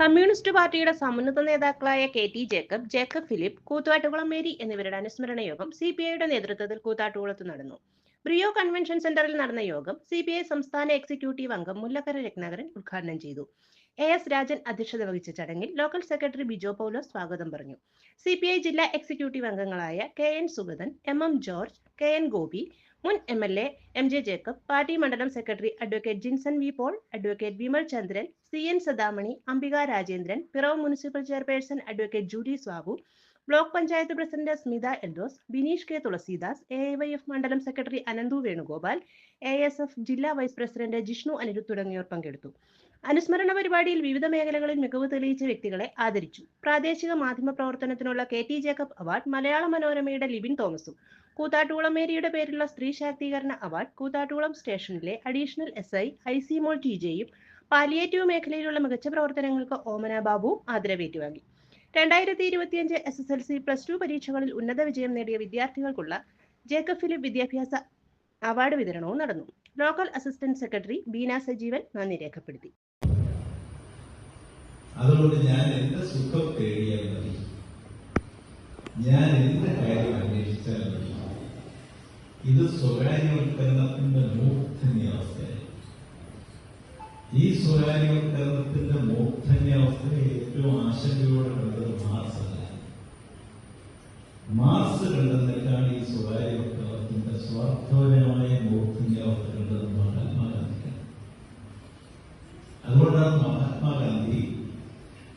Communist പാർട്ടിയുടെ സമുന്നത നേതാക്കളായ കെ ടി ജേക്കബ് ജേക്കബ് ഫിലിപ്പ് കൂത്താട്ടുകുളം മേരി എന്നിവരുടെ അനുസ്മരണ യോഗം സി പി ഐയുടെ നേതൃത്വത്തിൽ കൂത്താട്ടുകുളത്ത് നടന്നു. ബ്രിയോ കൺവെൻഷൻ സെന്ററിൽ നടന്ന യോഗം സി പി ഐ സംസ്ഥാന എക്സിക്യൂട്ടീവ് അംഗം മുല്ലക്കര രത്നാകരൻ ഉദ്ഘാടനം ചെയ്തു. എ എസ് രാജൻ അധ്യക്ഷത വഹിച്ച ചടങ്ങിൽ ലോക്കൽ സെക്രട്ടറി ബിജോ പൗലോ സ്വാഗതം പറഞ്ഞു. സി പി ഐ ജില്ലാ എക്സിക്യൂട്ടീവ് അംഗങ്ങളായ K N Sugathan M M George K N Gopi മുൻ M L A M J Jacob party മണ്ഡലം secretary advocate Jinson V Paul advocate Vimal Chandran C N Sadamani Ambika Rajendran പിറവ് municipal chairperson advocate Judy സ്വാബു block panchayat president Smitha Eldose Bineesh K Thulasidas A Y F മണ്ഡലം secretary Ananthu Venugopal A S F ജില്ലാ vice president Jishnu Anirudh തുടങ്ങിയവർ പങ്കെടുത്തു. അനുസ്മരണ പരിപാടിയിൽ വിവിധ മേഖലകളിൽ മികവ് തെളിയിച്ച വ്യക്തികളെ ആദരിച്ചു. പ്രാദേശിക മാധ്യമ പ്രവർത്തനത്തിനുള്ള K T Jacob award Malayala മനോരമയുടെ ലിബിൻ തോമസും കൂത്താട്ടുകുളം മേരിയുടെ പേരിലുള്ള സ്ത്രീ ശാക്തീകരണ അവാർഡ് കൂത്താട്ടുകുളം സ്റ്റേഷനിലെ അഡീഷണൽ എസ് ഐ ഐ സി മോൾ ടി ജെയും പാലിയേറ്റീവ് മേഖലയിലുള്ള മികച്ച പ്രവർത്തനങ്ങൾക്ക് ഓമന ബാബു ആദരവേറ്റുവാങ്ങി. രണ്ടായിരത്തി ഇരുപത്തിയഞ്ച് S S L C plus two പരീക്ഷകളിൽ ഉന്നത വിജയം നേടിയ വിദ്യാർത്ഥികൾക്കുള്ള ജേക്കബ് ഫിലിപ്പ് വിദ്യാഭ്യാസ അവാർഡ് വിതരണവും നടന്നു. Local assistant secretary Beena Sajeevan നന്ദി രേഖപ്പെടുത്തി. അതുകൊണ്ട് ഞാൻ എന്റെ സുഖം തേടിയാൽ മതി. ഞാൻ എന്റെ കാര്യം അന്വേഷിച്ചാൽ മതി. ഇത് സ്വകാര്യവൽക്കരണത്തിന്റെ മൂർധന്യാവസ്ഥയാണ്. ഈ സ്വകാര്യവൽക്കരണത്തിന്റെ മാർസ് കണ്ടെന്നിട്ടാണ് ഈ സ്വകാര്യവൽക്കരണത്തിന്റെ സ്വാർത്ഥപരമായ മൂർധന്യാവസ്ഥ കണ്ടത് മഹാത്മാഗാന്ധി അതുകൊണ്ടാണ് മഹാത്മാഗാന്ധി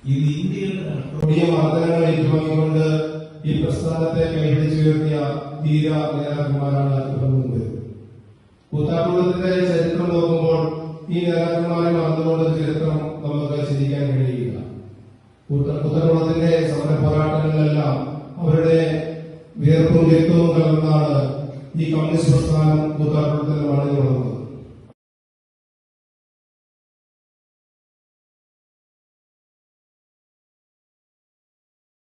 ഇത് ഇന്ത്യയുടെ രാഷ്ട്ര കൊടിയ മർദ്ദനങ്ങൾ ഏറ്റുവാങ്ങിക്കൊണ്ട് ഈ പ്രസ്ഥാനത്തെ കൈപിടിച്ചുയർത്തിയ ധീര നേതാക്കന്മാരാണ് മുൻപ് കൂത്താട്ടുകുളത്തിന്റെ ചരിത്രം നോക്കുമ്പോൾ ഈ നേതാക്കന്മാരെ മറന്നുകൊണ്ട് ചരിത്രം നമുക്ക് ചിരിക്കാൻ കഴിയില്ല. കൂത്ത- കൂത്താട്ടുകുളത്തിന്റെ സമര പോരാട്ടങ്ങളിലെല്ലാം അവരുടെ വിയർപ്പും വ്യക്തവും കലർന്നാണ് ഈ കമ്മ്യൂണിസ്റ്റ് പ്രസ്ഥാനം മണ്ണിൽ വളർന്നത്